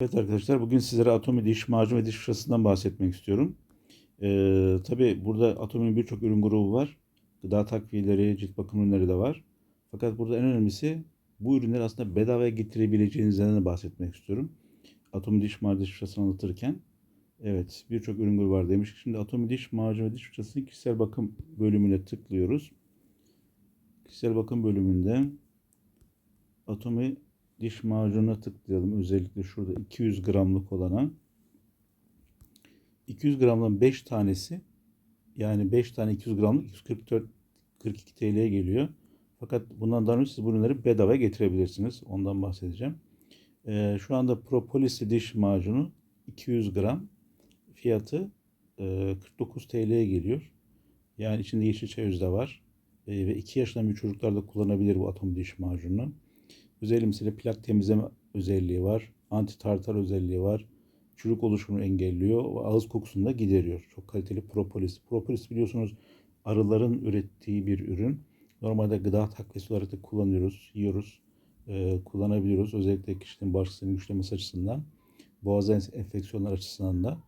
Evet arkadaşlar bugün sizlere Atomi diş macun ve diş fırçasından bahsetmek istiyorum. Ee, tabii burada Atomi'nin birçok ürün grubu var. Gıda takviyeleri, cilt bakım ürünleri de var. Fakat burada en önemlisi bu ürünleri aslında bedavaya getirebileceğinizden de bahsetmek istiyorum. Atomi diş macun diş fırçasını anlatırken. Evet birçok ürün grubu var demiş. Şimdi Atomi diş macun ve diş fırçasının kişisel bakım bölümüne tıklıyoruz. Kişisel bakım bölümünde Atomi diş macununa tıklayalım. Özellikle şurada 200 gramlık olana. 200 gramdan 5 tanesi yani 5 tane 200 gramlık 244 42 TL'ye geliyor. Fakat bundan daha önce siz bu bedava getirebilirsiniz. Ondan bahsedeceğim. Ee, şu anda propolis diş macunu 200 gram fiyatı e, 49 TL'ye geliyor. Yani içinde yeşil çay özü de var. E, ve 2 yaşından büyük çocuklar da kullanabilir bu atom diş macununu. Özellikle plak temizleme özelliği var. Anti tartar özelliği var. Çürük oluşumunu engelliyor ve ağız kokusunu da gideriyor. Çok kaliteli propolis. Propolis biliyorsunuz arıların ürettiği bir ürün. Normalde gıda takviyesi olarak da kullanıyoruz, yiyoruz, e, kullanabiliyoruz. Özellikle kişinin bağışıklığını güçlemesi açısından, boğaz enfeksiyonlar açısından da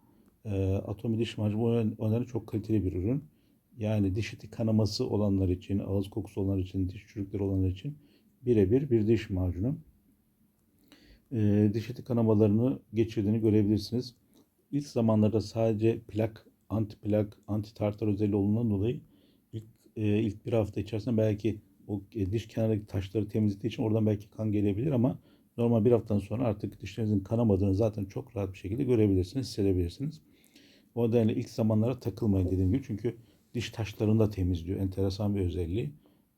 e, atomi diş macunu onların çok kaliteli bir ürün. Yani diş eti kanaması olanlar için, ağız kokusu olanlar için, diş çürükleri olanlar için birebir bir diş macunu. E, diş eti kanamalarını geçirdiğini görebilirsiniz. İlk zamanlarda sadece plak, anti plak, anti tartar özelliği olduğundan dolayı ilk, e, ilk bir hafta içerisinde belki o e, diş kenarındaki taşları temizlediği için oradan belki kan gelebilir ama normal bir haftadan sonra artık dişlerinizin kanamadığını zaten çok rahat bir şekilde görebilirsiniz, hissedebilirsiniz. O nedenle ilk zamanlara takılmayın dediğim gibi çünkü diş taşlarını da temizliyor. Enteresan bir özelliği.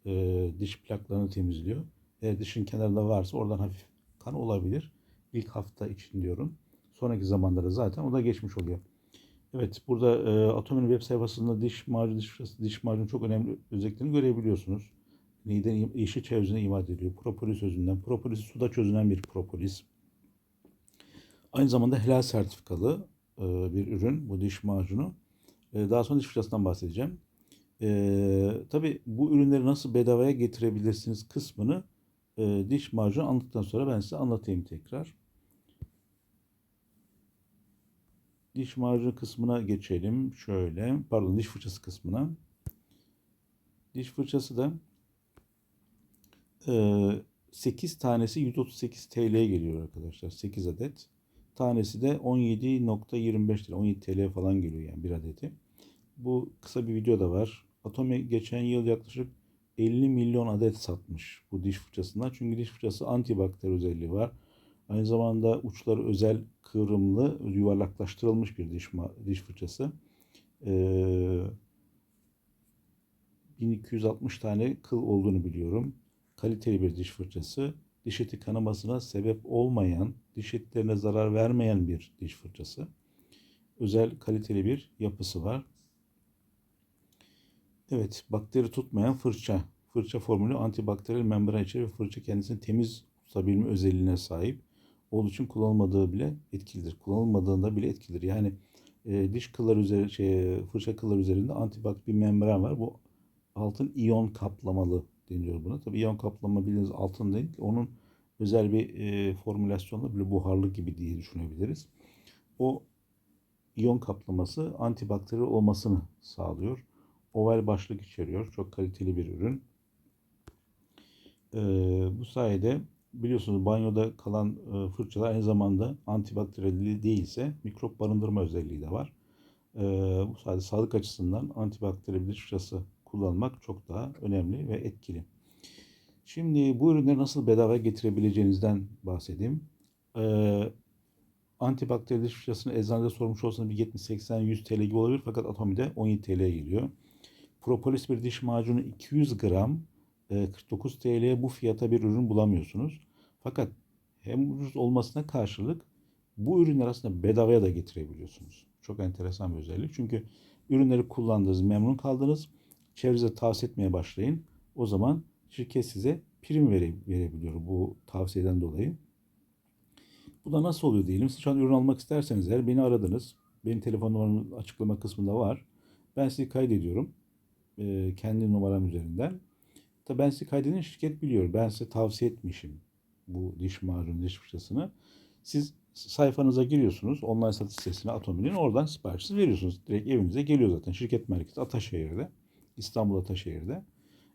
E, diş plaklarını temizliyor. Eğer dişin kenarında varsa oradan hafif kan olabilir. İlk hafta için diyorum. Sonraki zamanlarda zaten o da geçmiş oluyor. Evet burada e, Atomi'nin web sayfasında diş macunu, diş, diş macunu çok önemli özelliklerini görebiliyorsunuz. Neyden yeşil çay özüne imal ediliyor. Propolis özünden. Propolis suda çözünen bir propolis. Aynı zamanda helal sertifikalı e, bir ürün bu diş macunu. E, daha sonra diş fırçasından bahsedeceğim. E, tabii bu ürünleri nasıl bedavaya getirebilirsiniz kısmını e, diş macunu anlattıktan sonra ben size anlatayım tekrar. Diş macunu kısmına geçelim. Şöyle, pardon diş fırçası kısmına. Diş fırçası da e, 8 tanesi 138 TL'ye geliyor arkadaşlar. 8 adet. Tanesi de 17.25 lira. 17 TL falan geliyor yani bir adeti. Bu kısa bir video da var. Atomi geçen yıl yaklaşık 50 milyon adet satmış bu diş fırçasından. Çünkü diş fırçası antibakter özelliği var. Aynı zamanda uçları özel kıvrımlı, yuvarlaklaştırılmış bir diş, diş fırçası. Ee, 1260 tane kıl olduğunu biliyorum. Kaliteli bir diş fırçası. Diş eti kanamasına sebep olmayan, diş etlerine zarar vermeyen bir diş fırçası. Özel kaliteli bir yapısı var. Evet, bakteri tutmayan fırça. Fırça formülü antibakteriyel membran içerir ve fırça kendisini temiz tutabilme özelliğine sahip. Olduğu için kullanılmadığı bile etkilidir. Kullanılmadığında bile etkilidir. Yani e, diş kılları üzeri, şey, fırça kılları üzerinde antibak bir membran var. Bu altın iyon kaplamalı deniyor buna. Tabii iyon kaplama bildiğiniz altın değil. Onun özel bir e, formülasyonla böyle buharlı gibi diye düşünebiliriz. O iyon kaplaması antibakteriyel olmasını sağlıyor oval başlık içeriyor. Çok kaliteli bir ürün. Ee, bu sayede biliyorsunuz banyoda kalan e, fırçalar aynı zamanda antibakteriyel değilse mikrop barındırma özelliği de var. Ee, bu sayede sağlık açısından antibakteriyel bir fırçası kullanmak çok daha önemli ve etkili. Şimdi bu ürünleri nasıl bedava getirebileceğinizden bahsedeyim. Ee, antibakteriyel fırçasını eczanede sormuş olsanız bir 70, 80, 100 TL gibi olabilir fakat Atomi'de 17 TL geliyor. Propolis bir diş macunu 200 gram 49 TL'ye bu fiyata bir ürün bulamıyorsunuz. Fakat hem ucuz olmasına karşılık bu ürünler aslında bedavaya da getirebiliyorsunuz. Çok enteresan bir özellik. Çünkü ürünleri kullandınız, memnun kaldınız. Çevrenize tavsiye etmeye başlayın. O zaman şirket size prim vere, verebiliyor bu tavsiyeden dolayı. Bu da nasıl oluyor diyelim. Siz şu an ürün almak isterseniz eğer beni aradınız. Benim telefon numaramın açıklama kısmında var. Ben sizi kaydediyorum e, kendi numaram üzerinden. Tabi ben sizi kaydedin şirket biliyor. Ben size tavsiye etmişim bu diş macunu, diş fırçasını. Siz sayfanıza giriyorsunuz. Online satış sitesine Atomi'nin oradan siparişinizi veriyorsunuz. Direkt evinize geliyor zaten. Şirket merkezi Ataşehir'de. İstanbul Ataşehir'de.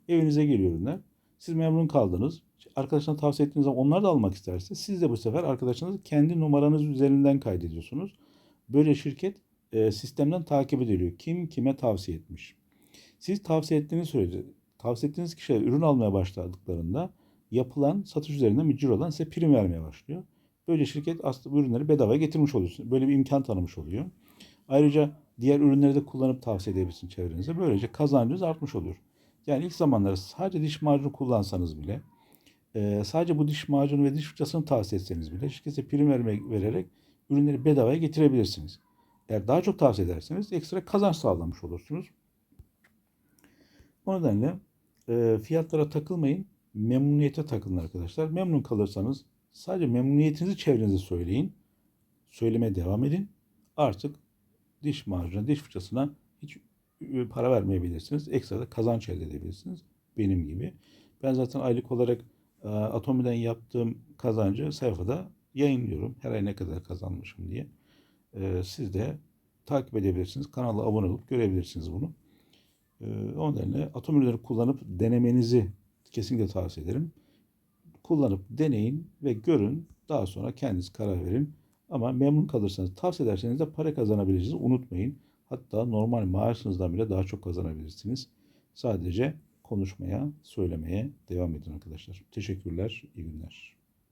Evinize geliyor ürünler. Siz memnun kaldınız. Arkadaşına tavsiye ettiğiniz zaman onlar da almak isterse siz de bu sefer arkadaşınızı kendi numaranız üzerinden kaydediyorsunuz. Böyle şirket e, sistemden takip ediliyor. Kim kime tavsiye etmiş. Siz tavsiye ettiğiniz sürece tavsiye ettiğiniz kişiler ürün almaya başladıklarında yapılan satış üzerinden bir cirodan size prim vermeye başlıyor. Böyle şirket aslında bu ürünleri bedavaya getirmiş oluyorsun. Böyle bir imkan tanımış oluyor. Ayrıca diğer ürünleri de kullanıp tavsiye edebilirsin çevrenize. Böylece kazancınız artmış oluyor. Yani ilk zamanlarda sadece diş macunu kullansanız bile e, sadece bu diş macunu ve diş fırçasını tavsiye etseniz bile şirkete prim verme, vererek ürünleri bedavaya getirebilirsiniz. Eğer daha çok tavsiye ederseniz ekstra kazanç sağlamış olursunuz. O nedenle e, fiyatlara takılmayın. Memnuniyete takılın arkadaşlar. Memnun kalırsanız sadece memnuniyetinizi çevrenize söyleyin. Söylemeye devam edin. Artık diş macunu, diş fırçasına hiç para vermeyebilirsiniz. Ekstra da kazanç elde edebilirsiniz. Benim gibi. Ben zaten aylık olarak e, Atomi'den yaptığım kazancı sayfada yayınlıyorum. Her ay ne kadar kazanmışım diye. E, siz de takip edebilirsiniz. Kanala abone olup görebilirsiniz bunu. E, o nedenle atom ürünleri kullanıp denemenizi kesinlikle tavsiye ederim. Kullanıp deneyin ve görün. Daha sonra kendiniz karar verin. Ama memnun kalırsanız, tavsiye ederseniz de para kazanabilirsiniz. Unutmayın. Hatta normal maaşınızdan bile daha çok kazanabilirsiniz. Sadece konuşmaya, söylemeye devam edin arkadaşlar. Teşekkürler, iyi günler.